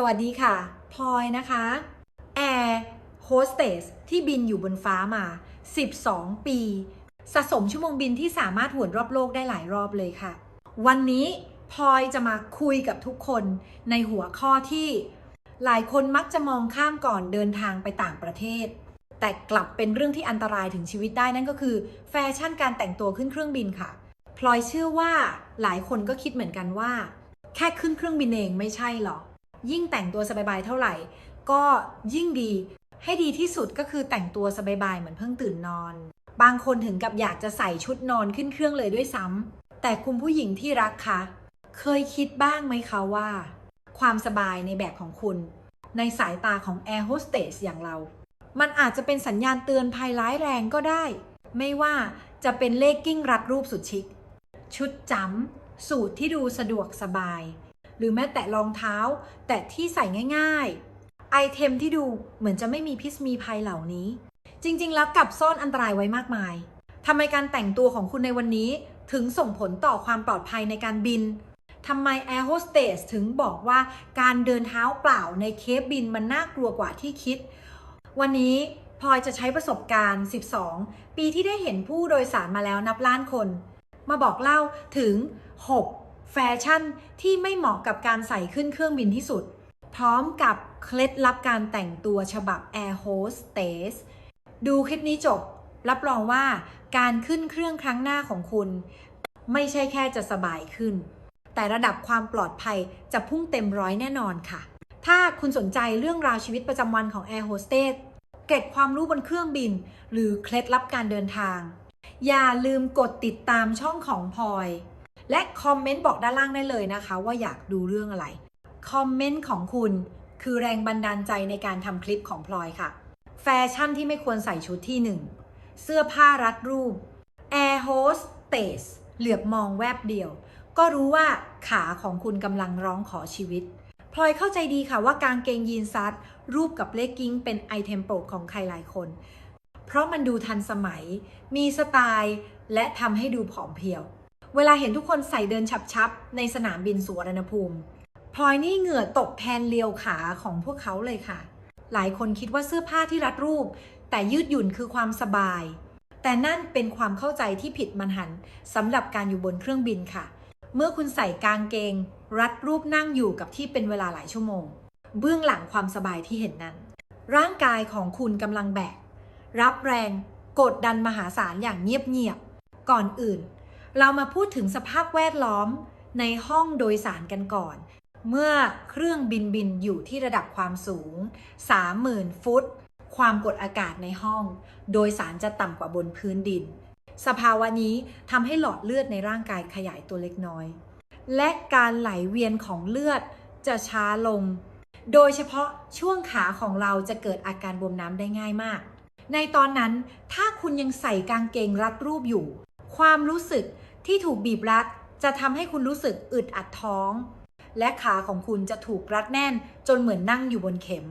สวัสดีค่ะพลอยนะคะแอร์โฮสเตสที่บินอยู่บนฟ้ามา 12 ปี สะสมชั่วโมงบินที่สามารถหวนรอบโลกได้หลายรอบเลยค่ะ วันนี้พลอยจะมาคุยกับทุกคนในหัวข้อที่หลายคนมักจะมองข้ามก่อนเดินทางไปต่างประเทศ แต่กลับเป็นเรื่องที่อันตรายถึงชีวิตได้นั่นก็คือ แฟชั่นการแต่งตัวขึ้นเครื่องบินค่ะพลอยเชื่อว่าหลายคนก็คิดเหมือนกันว่า แค่ขึ้นเครื่องบินเองไม่ใช่หรอก ยิ่งแต่งตัวสบายๆเท่าไหร่ ก็ยิ่งดีให้ดีที่สุดก็คือแต่งตัวสบายๆเหมือนเพิ่งตื่นนอน บางคนถึงกับอยากจะใส่ชุดนอนขึ้นเครื่องเลยด้วยซ้ำแต่คุณผู้หญิงที่รักคะเคยคิดบ้างไหมคะว่า ความสบายในแบบของคุณ ในสายตาของแอร์โฮสเตสอย่างเรา มันอาจจะเป็นสัญญาณเตือนภัยร้ายแรงก็ได้ ไม่ว่าจะเป็นเลกกิ้งรัดรูปสุดชิค ชุดจำสูตรที่ดูสะดวกสบาย หรือแม้แต่รองเท้า แต่ที่ใส่ง่ายๆ ไอเทมที่ดูเหมือนจะไม่มีพิษมีภัยเหล่านี้ จริงๆ แล้วกลับซ่อนอันตรายไว้มากมายทำไมการแต่งตัวของคุณในวันนี้ถึงส่งผลต่อความปลอดภัยในการบินทำไมแอร์โฮสเตสถึงบอกว่าการเดินเท้าเปล่าในเคปบินมันน่ากลัวกว่าที่คิด วันนี้พลอยจะใช้ประสบการณ์ 12 ปีที่ได้เห็นผู้โดยสารมาแล้วนับล้านคน มาบอกเล่าถึง 6 แฟชั่นที่ไม่เหมาะกับการใส่ขึ้นเครื่องบินที่สุด พร้อมกับเคล็ดลับการแต่งตัวฉบับ Air Hostess ดูคลิปนี้จบ รับรองว่าการขึ้นเครื่องครั้งหน้าของคุณ ไม่ใช่แค่จะสบายขึ้น แต่ระดับความปลอดภัยจะพุ่งเต็มร้อยแน่นอนค่ะ ถ้าคุณสนใจเรื่องราวชีวิตประจำวันของ Air Hostess เกร็ดความรู้บนเครื่องบิน หรือเคล็ดลับการเดินทาง อย่าลืมกดติดตามช่องของพลอย และคอมเมนต์บอกด้านล่างได้เลยนะคะ ว่าอยากดูเรื่องอะไร คอมเมนต์ของคุณคือแรงบันดาลใจในการทำคลิปของพลอยค่ะ แฟชั่นที่ไม่ควรใส่ชุดที่หนึ่งเสื้อผ้ารัดรูป Air Hostess เหลือบมองแวบเดียว ก็รู้ว่าขาของคุณกำลังร้องขอชีวิตพลอยเข้าใจดีค่ะว่ากางเกงยีนซัดรูปกับเลกกิ้งเป็นไอเทมโปรดของใครหลายคน เพราะมันดูทันสมัย มีสไตล์ และทำให้ดูผอมเพรียว เวลาเห็นทุกคนใส่เดินฉับๆ ในสนามบินสุวรรณภูมิพลอยนี่เหงื่อตกแทนเลียวขาของพวกเขาเลยค่ะ หลายคนคิดว่าเสื้อผ้าที่รัดรูป แต่ยืดหยุ่นคือความสบาย แต่นั่นเป็นความเข้าใจที่ผิดมันหันสำหรับการอยู่บนเครื่องบินค่ะ เมื่อคุณใส่กางเกง รัดรูปนั่งอยู่กับที่เป็นเวลาหลายชั่วโมง เบื้องหลังความสบายที่เห็นนั้น ร่างกายของคุณกำลังแบกรับแรงกดดันมหาศาลอย่างเงียบๆก่อนอื่น เรามาพูดถึงสภาพแวดล้อมในห้องโดยสารกันก่อน เมื่อเครื่องบินบินอยู่ที่ระดับความสูง 30,000 ฟุต ความกดอากาศในห้อง โดยสารจะต่ำกว่าบนพื้นดิน สภาวะนี้ทำให้หลอดเลือดในร่างกายขยายตัวเล็กน้อย และการไหลเวียนของเลือดจะช้าลง โดยเฉพาะช่วงขาของเราจะเกิดอาการบวมน้ำได้ง่ายมาก ในตอนนั้นถ้าคุณยังใส่กางเกงรัดรูปอยู่ ความรู้สึกที่ถูกบีบรัดจะทำให้คุณรู้สึกอึดอัดท้อง และขาของคุณจะถูกรัดแน่นจนเหมือนนั่งอยู่บนเข็ม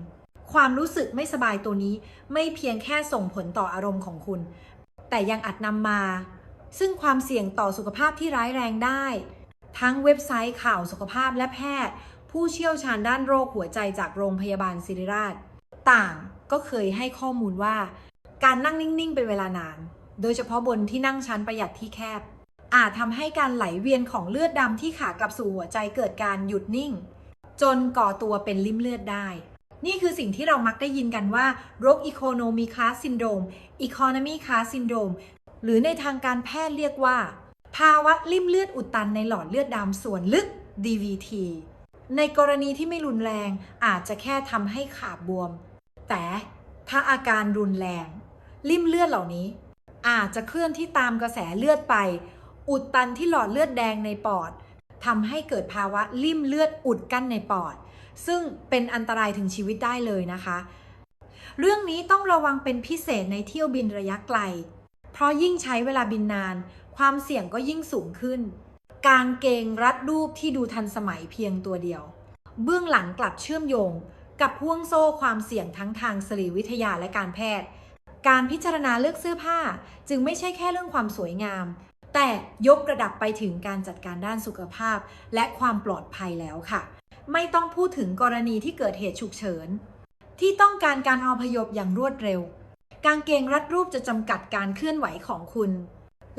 ความรู้สึกไม่สบายตัวนี้ไม่เพียงแค่ส่งผลต่ออารมณ์ของคุณ แต่ยังอาจนำมา ซึ่งความเสี่ยงต่อสุขภาพที่ร้ายแรงได้ ทั้งเว็บไซต์ข่าวสุขภาพและแพทย์ ผู้เชี่ยวชาญด้านโรคหัวใจจากโรงพยาบาลศิริราช ต่างก็เคยให้ข้อมูลว่า การนั่งนิ่งๆเป็นเวลานาน โดยเฉพาะบนที่นั่งชั้นประหยัดที่แคบ อาจทำให้การไหลเวียนของเลือดดำที่ขากลับสู่หัวใจเกิดการหยุดนิ่ง จนก่อตัวเป็นลิ่มเลือดได้ นี่คือสิ่งที่เรามักได้ยินกันว่าโรคอีโคโนมีคลาสซินโดมอีโคโนมีคลาสซินโดมหรือในทางการแพทย์เรียกว่า ภาวะลิ่มเลือดอุดตันในหลอดเลือดดำส่วนลึก DVT ในกรณีที่ไม่รุนแรงอาจจะแค่ทำให้ขาบวม แต่ถ้าอาการรุนแรงลิ่มเลือดเหล่านี้ อาจจะเคลื่อนที่ตามกระแสเลือดไป อุดตันที่หลอดเลือดแดงในปอดทำให้เกิดภาวะลิ่มเลือดอุดกั้นในปอด ซึ่งเป็นอันตรายถึงชีวิตได้เลยนะคะ เรื่องนี้ต้องระวังเป็นพิเศษในเที่ยวบินระยะไกล เพราะยิ่งใช้เวลาบินนาน ความเสี่ยงก็ยิ่งสูงขึ้น กางเกงรัดรูปที่ดูทันสมัยเพียงตัวเดียว เบื้องหลังกลับเชื่อมโยง กับห่วงโซ่ความเสี่ยงทั้งทางสรีวิทยาและการแพทย์ การพิจารณาเลือกเสื้อผ้า จึงไม่ใช่แค่เรื่องความสวยงาม แต่ยกระดับไปถึงการจัดการด้านสุขภาพ และความปลอดภัยแล้วค่ะ ไม่ต้องพูดถึงกรณีที่เกิดเหตุฉุกเฉิน ที่ต้องการการอพยพอย่างรวดเร็ว กางเกงรัดรูปจะจำกัดการเคลื่อนไหวของคุณ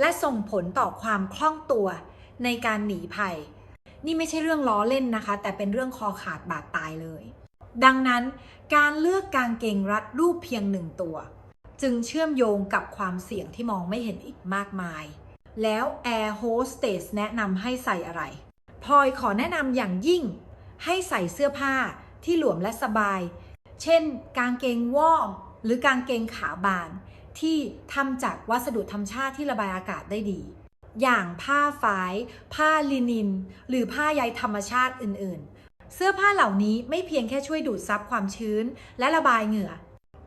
และส่งผลต่อความคล่องตัวในการหนีภัย นี่ไม่ใช่เรื่องล้อเล่นนะคะ แต่เป็นเรื่องคอขาดบาดตายเลย ดังนั้นการเลือกกางเกงรัดรูปเพียงหนึ่งตัว จึงเชื่อมโยงกับความเสี่ยงที่มองไม่เห็นอีกมากมาย แล้ว Air Hostess แนะนำให้ใส่อะไรพลอยขอแนะนำอย่างยิ่ง ให้ใส่เสื้อผ้าที่หลวมและสบาย เช่น กางเกงวอมหรือกางเกงขาบาน ที่ทำจากวัสดุธรรมชาติที่ระบายอากาศได้ดี อย่างผ้าฝาย ผ้าลินิน หรือผ้าใยธรรมชาติอื่นๆ เสื้อผ้าเหล่านี้ไม่เพียงแค่ช่วยดูดซับความชื้น และระบายเหงื่อ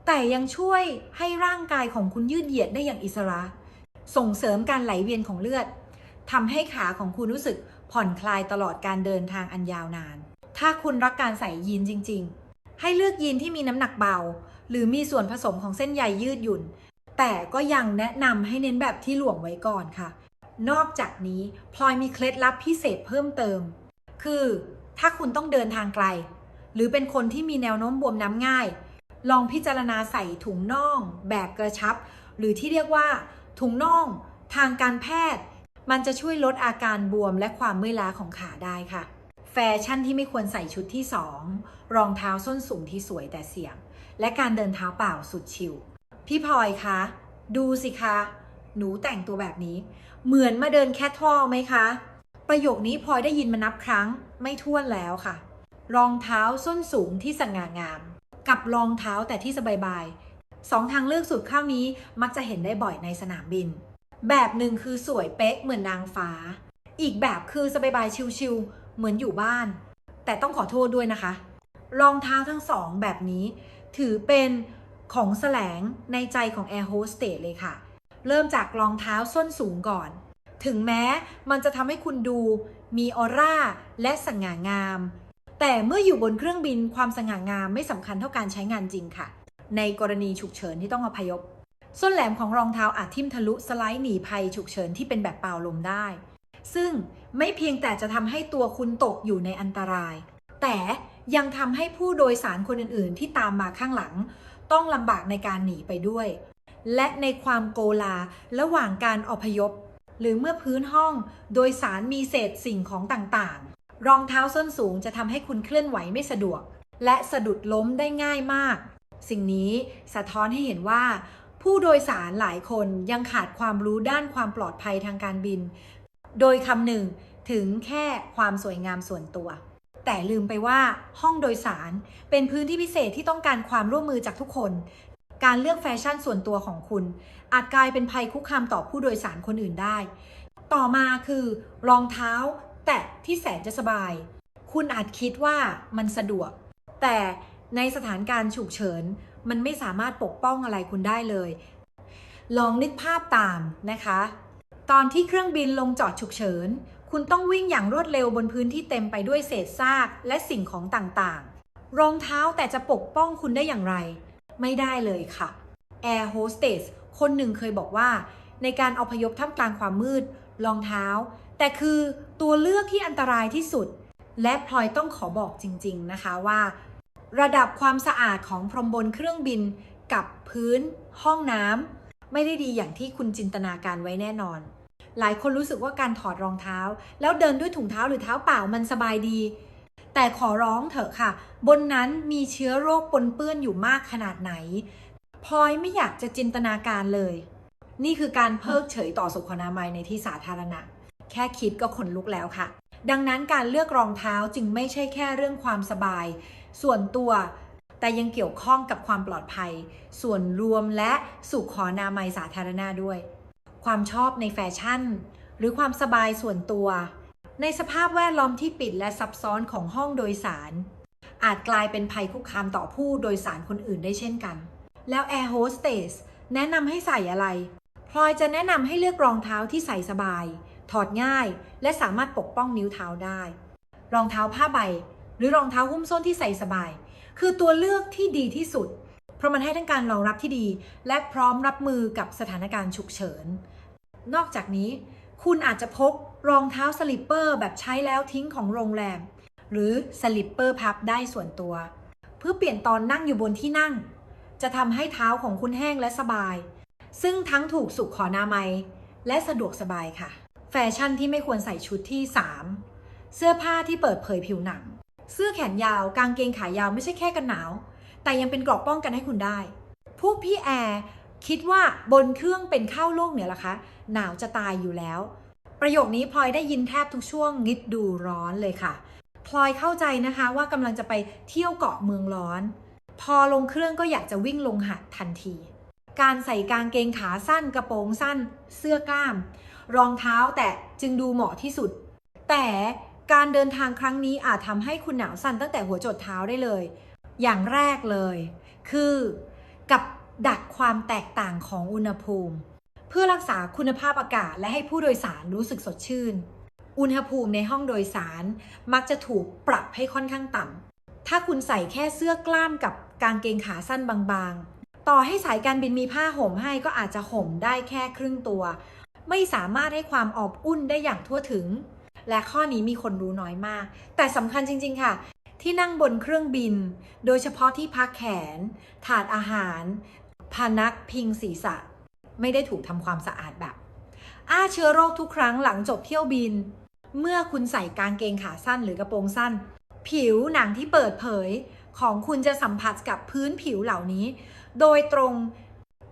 แต่ยังช่วยให้ร่างกายของคุณยืดเหยียดได้อย่างอิสระ ส่งเสริมการไหลเวียนของเลือดทำให้ขาของคุณรู้สึกผ่อนคลายตลอดการเดินทางอันยาวนาน ถ้าคุณรักการใส่ยีนจริง ๆ ให้เลือกยีนที่มีน้ำหนักเบา หรือมีส่วนผสมของเส้นใยยืดหยุ่น แต่ก็ยังแนะนำให้เน้นแบบที่หลวมไว้ก่อนค่ะ นอกจากนี้พลอยมีเคล็ดลับพิเศษเพิ่มเติม คือถ้าคุณต้องเดินทางไกล หรือเป็นคนที่มีแนวโน้มบวมน้ำง่าย ลองพิจารณาใส่ถุงน่องแบบกระชับ หรือที่เรียกว่าถุงน่องทางการแพทย์ มันจะช่วยลดอาการบวมและความเมื่อยล้าของขาได้ค่ะ แฟชั่นที่ไม่ควรใส่ชุดที่ 2 รองเท้าส้นสูงที่สวยแต่เสี่ยง และการเดินเท้าเปล่าสุดชิลพี่พลอยคะ ดูสิคะ หนูแต่งตัวแบบนี้ เหมือนมาเดินแคทวอลไหมคะ ประโยคนี้พลอยได้ยินมานับครั้งไม่ท้วนแล้วค่ะ รองเท้าส้นสูงที่สง่างาม กับรองเท้าแต่ที่สบายๆสองทางเลือกสุดข้าวนี้มักจะเห็นได้บ่อยในสนามบิน แบบหนึ่งคือสวยเป๊ะเหมือนนางฟ้า อีกแบบคือสบายๆชิลๆเหมือนอยู่บ้าน แต่ต้องขอโทษด้วยนะคะ รองเท้าทั้งสองแบบนี้ ถือเป็นของแสลงในใจของ Air Hostess เลยค่ะ เริ่มจากรองเท้าส้นสูงก่อน ถึงแม้มันจะทำให้คุณดูมีออร่าและสง่างาม แต่เมื่ออยู่บนเครื่องบินความสง่างามไม่สำคัญเท่าการใช้งานจริงค่ะ ในกรณีฉุกเฉินที่ต้องอพยพ ส้นแหลมของรองเท้าอาจทิ่มทะลุสไลด์หนีภัยฉุกเฉินที่เป็นแบบเป่าลมได้ ซึ่งไม่เพียงแต่จะทำให้ตัวคุณตกอยู่ในอันตราย แต่ยังทำให้ผู้โดยสารคนอื่น ๆ ที่ตามมาข้างหลัง ต้องลำบากในการหนีไปด้วย และในความโกลาระหว่างการอพยพ หรือเมื่อพื้นห้องโดยสารมีเศษสิ่งของต่าง รองเท้าส้นสูงจะทำให้คุณเคลื่อนไหวไม่สะดวก และสะดุดล้มได้ง่ายมาก สิ่งนี้สะท้อนให้เห็นว่า ผู้โดยสารหลายคนยังขาดความรู้ด้านความปลอดภัยทางการบิน โดยคำหนึ่งถึงแค่ความสวยงามส่วนตัว แต่ลืมไปว่าห้องโดยสารเป็นพื้นที่พิเศษที่ต้องการความร่วมมือจากทุกคน การเลือกแฟชั่นส่วนตัวของคุณ อาจกลายเป็นภัยคุกคามต่อผู้โดยสารคนอื่นได้ ต่อมาคือ รองเท้า แตะที่แสนจะสบาย คุณอาจคิดว่ามันสะดวก แต่ในสถานการณ์ฉุกเฉิน มันไม่สามารถปกป้องอะไรคุณได้เลย ลองนึกภาพตามนะคะ ตอนที่เครื่องบินลงจอดฉุกเฉิน คุณต้องวิ่งอย่างรวดเร็วบนพื้นที่เต็มไปด้วยเศษซากและสิ่งของต่างๆ รองเท้าแต่จะปกป้องคุณได้อย่างไร ไม่ได้เลยค่ะ Air Hostess คนหนึ่งเคยบอกว่า ในการอพยพท่ามกลางความมืด รองเท้า แต่คือตัวเลือกที่อันตรายที่สุด และพลอยต้องขอบอกจริง ๆนะคะว่า ระดับความสะอาดของพรมบนเครื่องบินกับพื้น ห้องน้ำไม่ได้ดีอย่างที่คุณจินตนาการไว้แน่นอน หลายคนรู้สึกว่าการถอดรองเท้า แล้วเดินด้วยถุงเท้าหรือเท้าเปล่ามันสบายดี แต่ขอร้องเถอะค่ะ บนนั้นมีเชื้อโรคปนเปื้อนอยู่มากขนาดไหนพลอยไม่อยากจะจินตนาการเลย นี่คือการเพิกเฉยต่อสุขอนามัยในที่สาธารณะ แค่คิดก็ขนลุกแล้วค่ะ ดังนั้นการเลือกรองเท้าจึงไม่ใช่แค่เรื่องความสบาย ส่วนตัว แต่ยังเกี่ยวข้องกับความปลอดภัย ส่วนรวมและสุขอนามัยสาธารณะด้วย ความชอบในแฟชั่น หรือความสบายส่วนตัว ในสภาพแวดล้อมที่ปิดและซับซ้อนของห้องโดยสาร อาจกลายเป็นภัยคุกคามต่อผู้โดยสารคนอื่นได้เช่นกัน แล้ว Air Hostess แนะนำให้ใส่อะไรพลอยจะแนะนำให้เลือกรองเท้าที่ใส่สบาย ถอดง่าย และสามารถปกป้องนิ้วเท้าได้ รองเท้าผ้าใบ หรือรองเท้าหุ้มส้นที่ใส่สบาย คือตัวเลือกที่ดีที่สุด เพราะมันให้ทั้งการรองรับที่ดี และพร้อมรับมือกับสถานการณ์ฉุกเฉิน นอกจากนี้ คุณอาจจะพกรองเท้าสลิปเปอร์แบบใช้แล้วทิ้งของโรงแรม หรือสลิปเปอร์พับได้ส่วนตัว เพื่อเปลี่ยนตอนนั่งอยู่บนที่นั่ง จะทำให้เท้าของคุณแห้งและสบาย ซึ่งทั้งถูกสุขขอนามัย และสะดวกสบายค่ะ แฟชั่นที่ไม่ควรใส่ชุดที่ 3 เสื้อผ้าที่เปิดเผยผิวหนัง เสื้อแขนยาวกางเกงขายาวไม่ใช่แค่กันหนาว แต่ยังเป็นกรอบป้องกันให้คุณได้พวกพี่แอร์คิดว่าบนเครื่องเป็นข้าวโลกเนี่ยล่ะคะ หนาวจะตายอยู่แล้ว ประโยคนี้พลอยได้ยินแทบทุกช่วงนิดดูร้อนเลยค่ะพลอยเข้าใจนะคะว่ากำลังจะไปเที่ยวเกาะเมืองร้อน พอลงเครื่องก็อยากจะวิ่งลงหาดทันที การใส่กางเกงขาสั้นกระโปรงสั้น เสื้อกล้าม รองเท้าแต่จึงดูเหมาะที่สุด แต่การเดินทางครั้งนี้อาจทำให้คุณหนาวสั่นตั้งแต่หัวจดเท้าได้เลย อย่างแรกเลย คือกับดักความแตกต่างของอุณหภูมิ เพื่อรักษาคุณภาพอากาศและให้ผู้โดยสารรู้สึกสดชื่น อุณหภูมิในห้องโดยสารมักจะถูกปรับให้ค่อนข้างต่ำถ้าคุณใส่แค่เสื้อกล้ามกับกางเกงขาสั้นบางๆ ต่อให้สายการบินมีผ้าห่มให้ก็อาจจะห่มได้แค่ครึ่งตัว ไม่สามารถให้ความอบอุ่นได้อย่างทั่วถึง และข้อนี้มีคนรู้น้อยมาก แต่สำคัญจริง ๆ ค่ะ ที่นั่งบนเครื่องบิน โดยเฉพาะที่พักแขน ถาดอาหาร พนักพิงศีรษะ ไม่ได้ถูกทำความสะอาดแบบอ้าเชื้อโรคทุกครั้งหลังจบเที่ยวบิน เมื่อคุณใส่กางเกงขาสั้นหรือกระโปรงสั้น ผิวหนังที่เปิดเผยของคุณจะสัมผัสกับพื้นผิวเหล่านี้ โดยตรง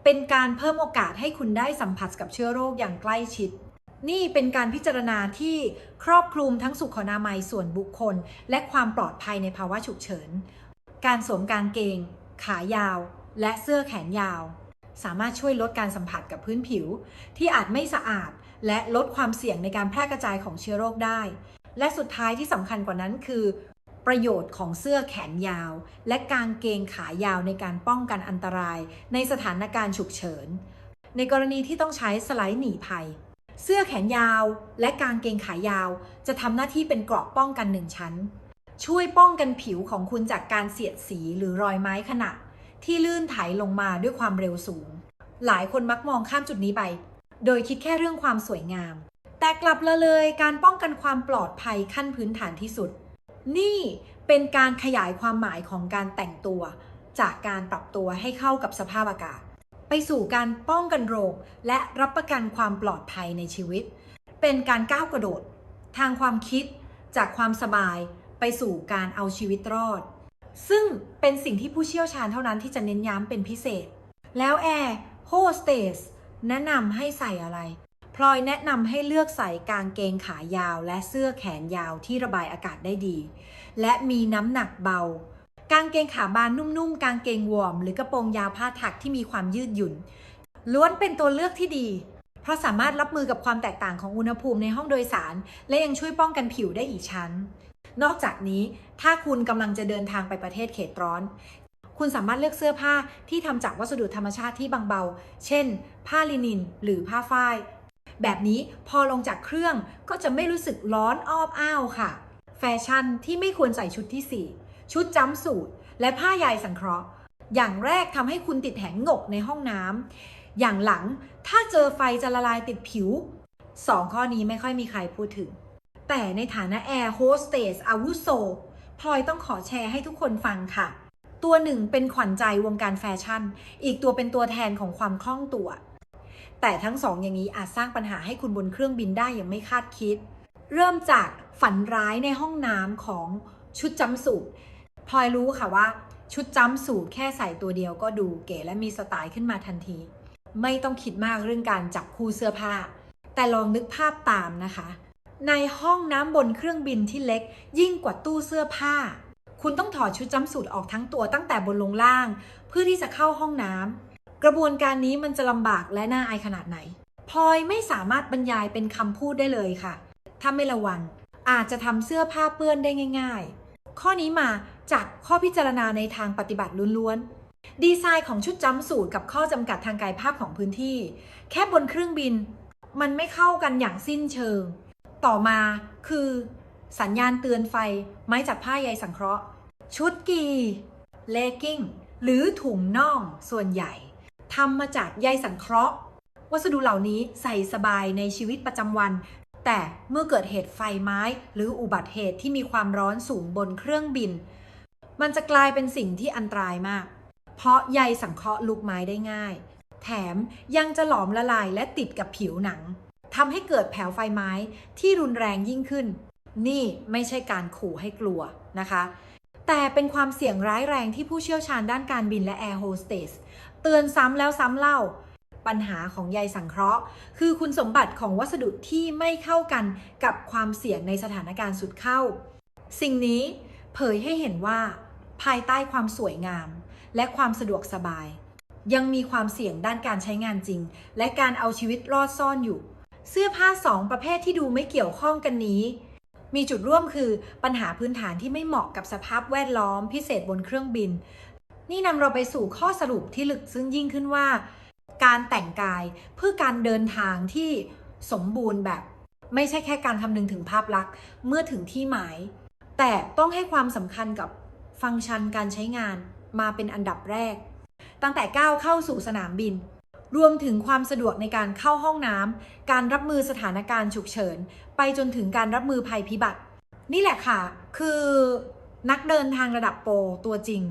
เป็นการเพิ่มโอกาสให้คุณได้สัมผัสกับเชื้อโรคอย่างใกล้ชิด นี่เป็นการพิจารณาที่ครอบคลุมทั้งสุขอนามัยส่วนบุคคล และความปลอดภัยในภาวะฉุกเฉิน การสวมกางเกง ขายาว และเสื้อแขนยาว สามารถช่วยลดการสัมผัสกับพื้นผิว ที่อาจไม่สะอาด และลดความเสี่ยงในการแพร่กระจายของเชื้อโรคได้ และสุดท้ายที่สำคัญกว่านั้นคือ ประโยชน์ของเสื้อแขนยาว และกางเกงขายาวในการป้องกันอันตราย ในสถานการณ์ฉุกเฉิน ในกรณีที่ต้องใช้สไลด์หนีภัย เสื้อแขนยาวและกางเกงขายาว จะทำหน้าที่เป็นเกราะป้องกันหนึ่งชั้น ช่วยป้องกันผิวของคุณจากการเสียดสีหรือรอยไม้ขณะ ที่ลื่นไถลงมาด้วยความเร็วสูง หลายคนมักมองข้ามจุดนี้ไป โดยคิดแค่เรื่องความสวยงาม แต่กลับละเลยการป้องกันความปลอดภัยขั้นพื้นฐานที่สุด นี่เป็นการขยายความหมายของการแต่งตัว จากการปรับตัวให้เข้ากับสภาพอากาศ ไปสู่การป้องกันโรคและรับประกันความปลอดภัยในชีวิต เป็นการก้าวกระโดด ทางความคิดจากความสบายไปสู่การเอาชีวิตรอด ซึ่งเป็นสิ่งที่ผู้เชี่ยวชาญเท่านั้นที่จะเน้นย้ำเป็นพิเศษ แล้วแอร์โฮสเตสแนะนำให้ใส่อะไร ลอยแนะนำให้เลือกใส่กางเกงขายาวและเสื้อแขนยาวที่ระบายอากาศได้ดี และมีน้ำหนักเบา กางเกงขาบานนุ่มๆ กางเกงวอร์ม หรือกระโปรงยาวผ้าถักที่มีความยืดหยุ่น ล้วนเป็นตัวเลือกที่ดี เพราะสามารถรับมือกับความแตกต่างของอุณหภูมิในห้องโดยสาร และยังช่วยป้องกันผิวได้อีกชั้น นอกจากนี้ถ้าคุณกำลังจะเดินทางไปประเทศเขตร้อนคุณสามารถเลือกเสื้อผ้าที่ทำจากวัสดุธรรมชาติที่บางเบา เช่น ผ้าลินิน หรือผ้าฝ้าย แบบนี้พอลงจากเครื่องก็จะไม่รู้สึกร้อนอ้อบอ้าวค่ะ แฟชั่นที่ไม่ควรใส่ชุดที่ 4 ชุดจัมป์สูทและผ้าใยสังเคราะห์ อย่างแรกทำให้คุณติดแหงงกในห้องน้ำอย่างหลังถ้าเจอไฟจะละลายติดผิว 2 ข้อนี้ไม่ค่อยมีใครพูดถึง แต่ในฐานะแอร์โฮสเตสอาวุโสพลอยต้องขอแชร์ให้ทุกคนฟังค่ะ ตัวหนึ่งเป็นขวัญใจวงการแฟชั่น อีกตัวเป็นตัวแทนของความคล่องตัว แต่ทั้งสองอย่างนี้อาจสร้างปัญหาให้คุณบนเครื่องบินได้อย่างไม่คาดคิด เริ่มจากฝันร้ายในห้องน้ำของชุดจัมสูทพลอยรู้ค่ะว่าชุดจัมสูทแค่ใส่ตัวเดียวก็ดูเก๋และมีสไตล์ขึ้นมาทันที ไม่ต้องคิดมากเรื่องการจับคู่เสื้อผ้า แต่ลองนึกภาพตามนะคะ ในห้องน้ำบนเครื่องบินที่เล็ก ยิ่งกว่าตู้เสื้อผ้า คุณต้องถอดชุดจัมสูทออกทั้งตัวตั้งแต่บนลงล่าง เพื่อที่จะเข้าห้องน้ำ กระบวนการนี้มันจะลำบากและน่าอายขนาดไหนพลอยไม่สามารถบรรยายเป็นคำพูดได้เลยค่ะ ถ้าไม่ระวังอาจจะทำเสื้อผ้าเปื้อนได้ง่าย ๆ ข้อนี้มาจากข้อพิจารณาในทางปฏิบัติล้วนๆ ดีไซน์ของชุดจัมสูทกับข้อจำกัดทางกายภาพของพื้นที่ แค่บนเครื่องบิน มันไม่เข้ากันอย่างสิ้นเชิง ต่อมาคือ สัญญาณเตือนไฟ ไม้จากผ้าใยสังเคราะห์ ชุดกีเลกิ้งหรือถุงน่องส่วนใหญ่ ทำมาจากใยสังเคราะห์ วัสดุเหล่านี้ใส่สบายในชีวิตประจำวัน แต่เมื่อเกิดเหตุไฟไหม้ หรืออุบัติเหตุที่มีความร้อนสูงบนเครื่องบิน มันจะกลายเป็นสิ่งที่อันตรายมาก เพราะใยสังเคราะห์ลุกไม้ได้ง่าย แถมยังจะหลอมละลายและติดกับผิวหนังทำให้เกิดแผวไฟไหม้ที่รุนแรงยิ่งขึ้น นี่ไม่ใช่การขู่ให้กลัวนะคะ แต่เป็นความเสี่ยงร้ายแรงที่ผู้เชี่ยวชาญด้านการบินและแอร์โฮสเตส เตือนซ้ำแล้วซ้ำเล่า ปัญหาของใยสังเคราะห์ คือคุณสมบัติของวัสดุที่ไม่เข้ากันกับความเสี่ยงในสถานการณ์สุดเข้า สิ่งนี้เผยให้เห็นว่า ภายใต้ความสวยงาม และความสะดวกสบาย ยังมีความเสี่ยงด้านการใช้งานจริง และการเอาชีวิตรอดซ่อนอยู่ เสื้อผ้าสองประเภทที่ดูไม่เกี่ยวข้องกันนี้มีจุดร่วมคือปัญหาพื้นฐานที่ไม่เหมาะกับสภาพแวดล้อมพิเศษบนเครื่องบิน นี่นำเราไปสู่ข้อสรุปที่ลึกซึ้งยิ่งขึ้นว่า การแต่งกายเพื่อการเดินทางที่สมบูรณ์แบบ ไม่ใช่แค่การคำนึงถึงภาพลักษณ์เมื่อถึงที่หมาย แต่ต้องให้ความสำคัญกับฟังก์ชันการใช้งานมาเป็นอันดับแรก ตั้งแต่ก้าวเข้าสู่สนามบิน รวมถึงความสะดวกในการเข้าห้องน้ำการรับมือสถานการณ์ฉุกเฉิน ไปจนถึงการรับมือภัยพิบัติ นี่แหละค่ะ คือนักเดินทางระดับโปรตัวจริง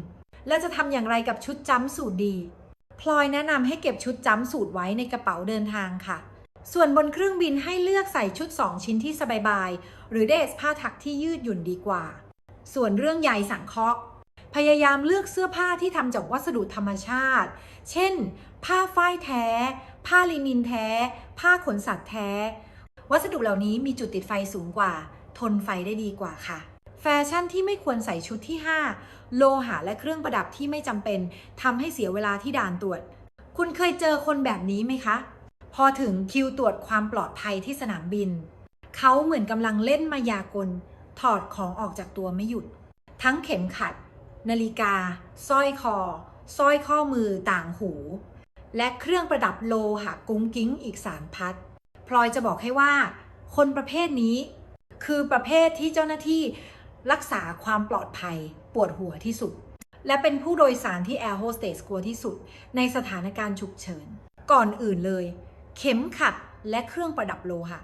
และจะทำอย่างไรกับชุดจ้ำสูตรดี พลอยแนะนำให้เก็บชุดจ้ำสูตรไว้ในกระเป๋าเดินทางค่ะ ส่วนบนเครื่องบินให้เลือกใส่ชุด 2 ชิ้นที่สบายๆหรือเดสผ้าถักที่ยืดหยุ่นดีกว่า ส่วนเรื่องใยสังเคราะห์พยายามเลือกเสื้อผ้าที่ทำจากวัสดุธรรมชาติ เช่น ผ้าฝ้ายแท้ ผ้าลินินแท้ ผ้าขนสัตว์แท้ วัสดุเหล่านี้มีจุดติดไฟสูงกว่า ทนไฟได้ดีกว่าค่ะ แฟชั่นที่ไม่ควรใส่ชุดที่ 5 โลหะและเครื่องประดับที่ไม่จำเป็นทำให้เสียเวลาที่ด่านตรวจ คุณเคยเจอคนแบบนี้ไหมคะ พอถึงคิวตรวจความปลอดภัยที่สนามบิน เขาเหมือนกำลังเล่นมายากล ถอดของออกจากตัวไม่หยุด ทั้งเข็มขัด นาฬิกาสร้อยคอสร้อยข้อมือต่างหู และเครื่องประดับโลหะกุ้งกิ้งอีกสามพัดพลอยจะบอกให้ว่า คนประเภทนี้ คือประเภทที่เจ้าหน้าที่ รักษาความปลอดภัยปวดหัวที่สุด และเป็นผู้โดยสารที่แอร์โฮสเตสกลัวที่สุด ในสถานการณ์ฉุกเฉิน ก่อนอื่นเลย เข็มขัดและเครื่องประดับโลหะ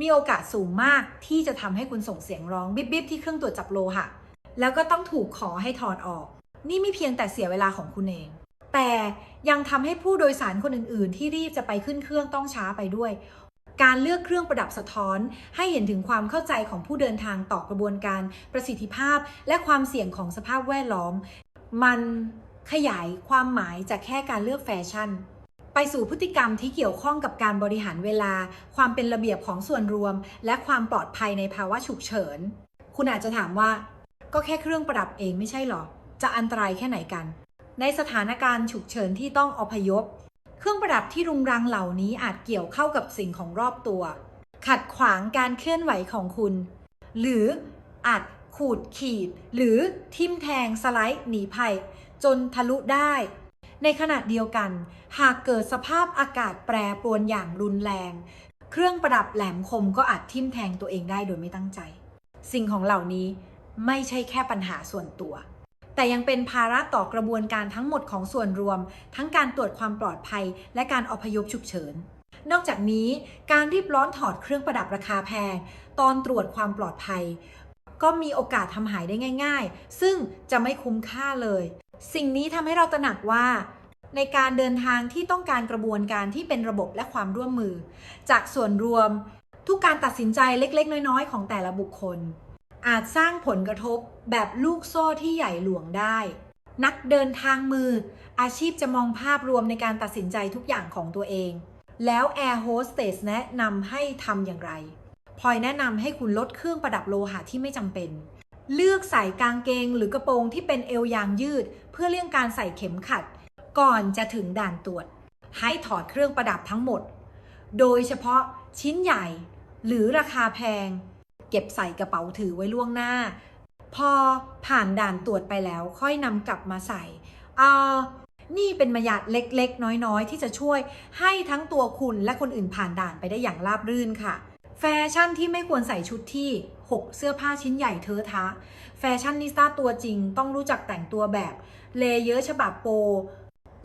มีโอกาสสูงมากที่จะทำให้คุณส่งเสียงร้องบิบบิบที่เครื่องตรวจจับโลหะ แล้วก็ต้องถูกขอให้ถอดออก นี่ไม่เพียงแต่เสียเวลาของคุณเอง แต่ยังทำให้ผู้โดยสารคนอื่น ๆ ที่รีบจะไปขึ้นเครื่องต้องช้าไปด้วย การเลือกเครื่องประดับสะท้อน ให้เห็นถึงความเข้าใจของผู้เดินทางต่อกระบวนการประสิทธิภาพ และความเสี่ยงของสภาพแวดล้อม มันขยายความหมายจากแค่การเลือกแฟชั่นไปสู่พฤติกรรมที่เกี่ยวข้องกับการบริหารเวลา ความเป็นระเบียบของส่วนรวม และความปลอดภัยในภาวะฉุกเฉิน คุณอาจจะถามว่า ก็แค่เครื่องประดับเองไม่ใช่หรอ จะอันตรายแค่ไหนกัน ในสถานการณ์ฉุกเฉินที่ต้องอพยพ เครื่องประดับที่รุงรังเหล่านี้อาจเกี่ยวเข้ากับสิ่งของรอบตัว ขัดขวางการเคลื่อนไหวของคุณ หรืออาจขูดขีด หรือทิ่มแทงสไลด์หนีภัย จนทะลุได้ ในขณะเดียวกัน หากเกิดสภาพอากาศแปรปรวนอย่างรุนแรง เครื่องประดับแหลมคมก็อาจทิ่มแทงตัวเองได้โดยไม่ตั้งใจ สิ่งของเหล่านี้ไม่ใช่แค่ปัญหาส่วนตัว แต่ยังเป็นภาระต่อกระบวนการทั้งหมดของส่วนรวม ทั้งการตรวจความปลอดภัย และการอพยพฉุกเฉิน นอกจากนี้การรีบร้อนถอดเครื่องประดับราคาแพง ตอนตรวจความปลอดภัย ก็มีโอกาสทำหายได้ง่าย ๆ ซึ่งจะไม่คุ้มค่าเลย สิ่งนี้ทำให้เราตระหนักว่าในการเดินทางที่ต้องการกระบวนการที่เป็นระบบและความร่วมมือ จากส่วนรวม ทุกการตัดสินใจเล็กๆ น้อยๆ ของแต่ละบุคคล อาจสร้างผลกระทบแบบลูกโซ่ที่ใหญ่หลวงได้ นักเดินทางมือ อาชีพจะมองภาพรวมในการตัดสินใจทุกอย่างของตัวเอง แล้วแอร์โฮสเตสแนะนำให้ทำอย่างไรพลอยแนะนำให้คุณลดเครื่องประดับโลหะที่ไม่จำเป็น เลือกใส่กางเกงหรือกระโปรงที่เป็นเอวยางยืด เพื่อเลี่ยงการใส่เข็มขัด ก่อนจะถึงด่านตรวจ ให้ถอดเครื่องประดับทั้งหมด โดยเฉพาะชิ้นใหญ่หรือราคาแพง เก็บใส่กระเป๋าถือไว้ล่วงหน้า พอผ่านด่านตรวจไปแล้วค่อยนำกลับมาใส่เอ่อนี่เป็นมายาทเล็กๆ น้อยๆ ที่จะช่วยให้ทั้งตัวคุณและคนอื่นผ่านด่านไปได้อย่างราบรื่นค่ะ แฟชั่นที่ไม่ควรใส่ชุดที่ 6 เสื้อผ้าชิ้นใหญ่เทอะทะ แฟชั่นนิสต้าตัวจริง ต้องรู้จักแต่งตัวแบบ เลเยอร์ฉบับโปร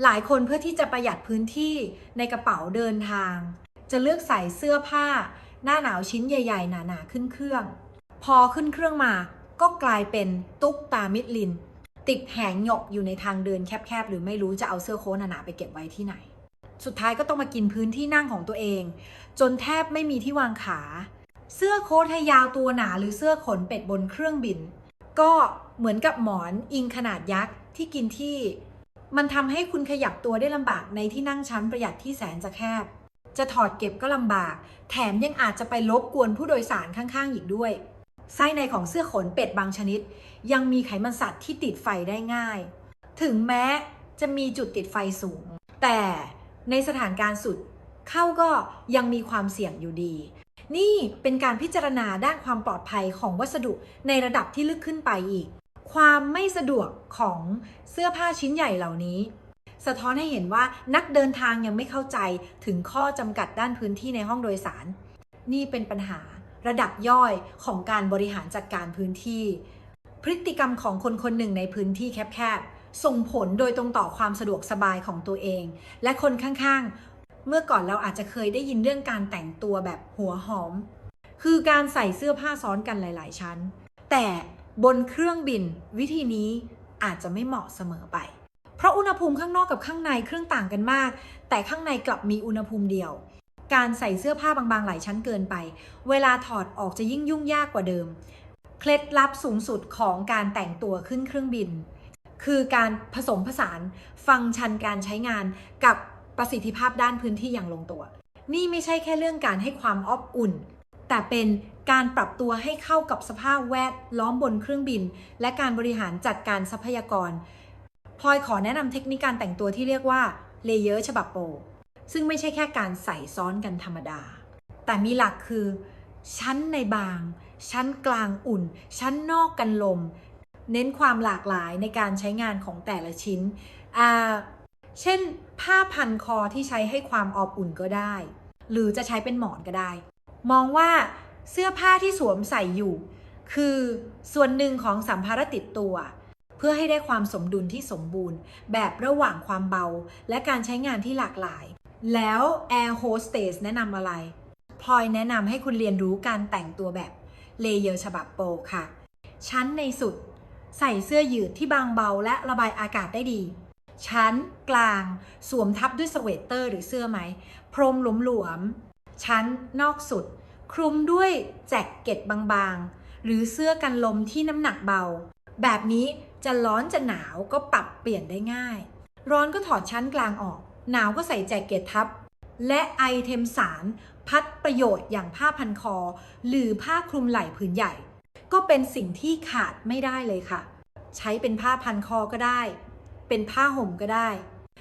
หลายคนเพื่อที่จะประหยัดพื้นที่ในกระเป๋าเดินทาง จะเลือกใส่เสื้อผ้า หน้าหนาวชิ้นใหญ่ ๆ หนาๆขึ้นเครื่อง พอขึ้นเครื่องมาก็กลายเป็นตุ๊กตามิดลิน ติดแหงหยกอยู่ในทางเดินแคบๆ หรือไม่รู้จะเอาเสื้อโค้ทหนาๆไปเก็บไว้ที่ไหน สุดท้ายก็ต้องมากินพื้นที่นั่งของตัวเอง จนแทบไม่มีที่วางขา เสื้อโค้ทให้ยาวตัวหนาหรือเสื้อขนเป็ดบนเครื่องบิน ก็เหมือนกับหมอนอิงขนาดยักษ์ที่กินที่ มันทำให้คุณขยับตัวได้ลำบากในที่นั่งชั้นประหยัดที่แสนจะแคบ จะถอดเก็บก็ลำบาก แถมยังอาจจะไปรบกวนผู้โดยสารข้างๆ อีกด้วย ไส้ในของเสื้อขนเป็ดบางชนิด ยังมีไขมันสัตว์ที่ติดไฟได้ง่าย ถึงแม้จะมีจุดติดไฟสูง แต่ในสถานการณ์สุดเข้าก็ยังมีความเสี่ยงอยู่ดี นี่เป็นการพิจารณาด้านความปลอดภัยของวัสดุในระดับที่ลึกขึ้นไปอีก ความไม่สะดวกของเสื้อผ้าชิ้นใหญ่เหล่านี้ สะท้อนให้เห็นว่านักเดินทางยังไม่เข้าใจถึงข้อจำกัดด้านพื้นที่ในห้องโดยสาร นี่เป็นปัญหาระดับย่อยของการบริหารจัดการพื้นที่ พฤติกรรมของคนคนหนึ่งในพื้นที่แคบๆ ส่งผลโดยตรงต่อความสะดวกสบายของตัวเอง และคนข้างๆ เมื่อก่อนเราอาจจะเคยได้ยินเรื่องการแต่งตัวแบบหัวหอม คือการใส่เสื้อผ้าซ้อนกันหลาย ๆ ชั้น แต่บนเครื่องบินวิธีนี้อาจจะไม่เหมาะเสมอไป ราะอุณหภูมิข้างนอกกับข้างในเครื่องต่างกันมาก แต่ข้างในกลับมีอุณหภูมิเดียว การใส่เสื้อผ้าบางๆ หลายชั้นเกินไป เวลาถอดออกจะยิ่งยุ่งยากกว่าเดิม เคล็ดลับสูงสุดของการแต่งตัวขึ้นเครื่องบิน คือการผสมผสานฟังก์ชันการใช้งานกับประสิทธิภาพด้านพื้นที่อย่างลงตัว นี่ไม่ใช่แค่เรื่องการให้ความอบอุ่น แต่เป็นการปรับตัวให้เข้ากับสภาพแวดล้อมบนเครื่องบิน และการบริหารจัดการทรัพยากร พลอยขอแนะนำเทคนิคการแต่งตัวที่เรียกว่าเลเยอร์ฉบับโปรซึ่งไม่ใช่แค่การใส่ซ้อนกันธรรมดา แต่มีหลักคือ ชั้นในบาง ชั้นกลางอุ่น ชั้นนอกกันลม เน้นความหลากหลายในการใช้งานของแต่ละชิ้น เช่น ผ้าพันคอที่ใช้ให้ความอบอุ่นก็ได้ หรือจะใช้เป็นหมอนก็ได้ มองว่าเสื้อผ้าที่สวมใส่อยู่ คือส่วนหนึ่งของสัมภาระติดตัว พื่อให้ได้ความสมดุลที่สมบูรณ์ แบบระหว่างความเบา และการใช้งานที่หลากหลาย แล้ว Air Hostess แนะนำอะไรพลอยแนะนำให้คุณเรียนรู้การแต่งตัวแบบเลเยอร์ฉบับโปรค่ะ ชั้นในสุด ใส่เสื้อยืดที่บางเบาและระบายอากาศได้ดี ชั้นกลาง สวมทับด้วยสเวตเตอร์หรือเสื้อไหม พรมหลวมๆ ชั้นนอกสุด คลุมด้วยแจ็คเก็ตบางๆ หรือเสื้อกันลมที่น้ำหนักเบา แบบนี้ จะร้อนจะหนาวก็ปรับเปลี่ยนได้ง่าย ร้อนก็ถอดชั้นกลางออก หนาวก็ใส่แจ็คเก็ตทับ และไอเทมสารพัดประโยชน์อย่างผ้าพันคอ หรือผ้าคลุมไหล่ผืนใหญ่ ก็เป็นสิ่งที่ขาดไม่ได้เลยค่ะ ใช้เป็นผ้าพันคอก็ได้ เป็นผ้าห่มก็ได้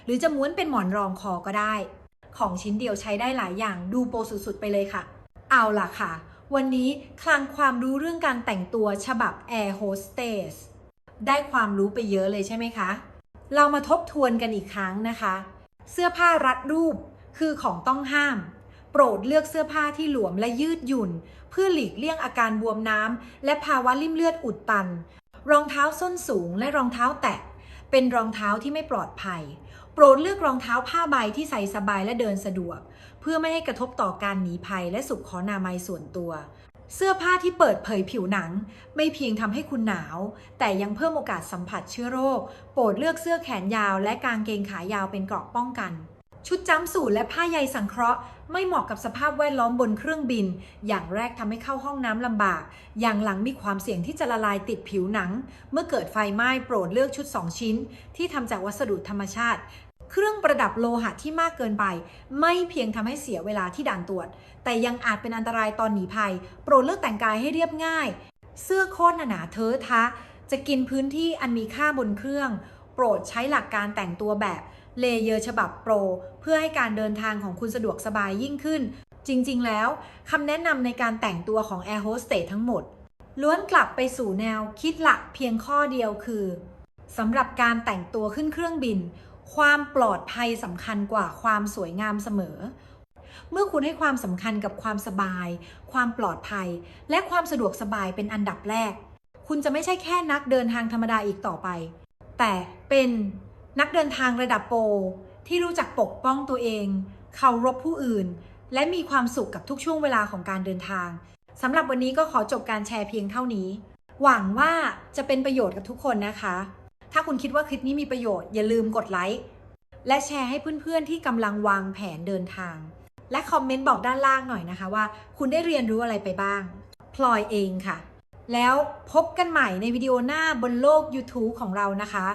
หรือจะม้วนเป็นหมอนรองคอก็ได้ ของชิ้นเดียวใช้ได้หลายอย่างดูโปรสุดๆไปเลยค่ะ เอาล่ะค่ะ วันนี้คลังความรู้เรื่องการแต่งตัวฉบับ Air Hostess ได้ความรู้ไปเยอะเลยใช่ไหมคะ เรามาทบทวนกันอีกครั้งนะคะ เสื้อผ้ารัดรูปคือของต้องห้าม โปรดเลือกเสื้อผ้าที่หลวมและยืดหยุ่น เพื่อหลีกเลี่ยงอาการบวมน้ำและภาวะริ่มเลือดอุดตัน รองเท้าส้นสูงและรองเท้าแตะ เป็นรองเท้าที่ไม่ปลอดภัย โปรดเลือกรองเท้าผ้าใบที่ใส่สบายและเดินสะดวก เพื่อไม่ให้กระทบต่อการหนีภัยและสุขอนามัยส่วนตัว เสื้อผ้าที่เปิดเผยผิวหนัง ไม่เพียงทำให้คุณหนาว แต่ยังเพิ่มโอกาสสัมผัสเชื้อโรค โปรดเลือกเสื้อแขนยาวและกางเกงขายาวเป็นเกราะป้องกัน ชุดจ้ำสูทและผ้าใยสังเคราะห์ ไม่เหมาะกับสภาพแวดล้อมบนเครื่องบิน อย่างแรกทำให้เข้าห้องน้ำลำบาก อย่างหลังมีความเสี่ยงที่จะละลายติดผิวหนัง เมื่อเกิดไฟไหม้โปรดเลือกชุด 2 ชิ้น ที่ทำจากวัสดุธรรมชาติ เครื่องประดับโลหะที่มากเกินไป ไม่เพียงทำให้เสียเวลาที่ด่านตรวจ แต่ยังอาจเป็นอันตรายตอนหนีภัย โปรดเลือกแต่งกายให้เรียบง่าย เสื้อโคตรหนาเทอะทะ จะกินพื้นที่อันมีค่าบนเครื่อง โปรดใช้หลักการแต่งตัวแบบเลเยอร์ฉบับโปร เพื่อให้การเดินทางของคุณสะดวกสบายยิ่งขึ้น จริง ๆ แล้วคำแนะนำในการแต่งตัวของ Air Hostess ทั้งหมด ล้วนกลับไปสู่แนวคิดหลักเพียงข้อเดียวคือสำหรับการแต่งตัวขึ้นเครื่องบิน ความปลอดภัยสำคัญกว่าความสวยงามเสมอ เมื่อคุณให้ความสำคัญกับความสบาย ความปลอดภัย และความสะดวกสบายเป็นอันดับแรก คุณจะไม่ใช่แค่นักเดินทางธรรมดาอีกต่อไป แต่เป็นนักเดินทางระดับโปรที่รู้จักปกป้องตัวเองเคารพผู้อื่น และมีความสุขกับทุกช่วงเวลาของการเดินทางสำหรับวันนี้ก็ขอจบการแชร์เพียงเท่านี้ หวังว่าจะเป็นประโยชน์กับทุกคนนะคะ ถ้าคุณคิดว่าคลิปนี้มีประโยชน์อย่าลืมกดไลค์และแชร์ให้เพื่อนๆที่กำลังวางแผนเดินทาง และคอมเมนต์บอกด้านล่างหน่อยนะคะว่า คุณได้เรียนรู้อะไรไปบ้าง พลอยเองค่ะ แล้วพบกันใหม่ในวิดีโอหน้าบนโลก YouTube ของเรานะคะ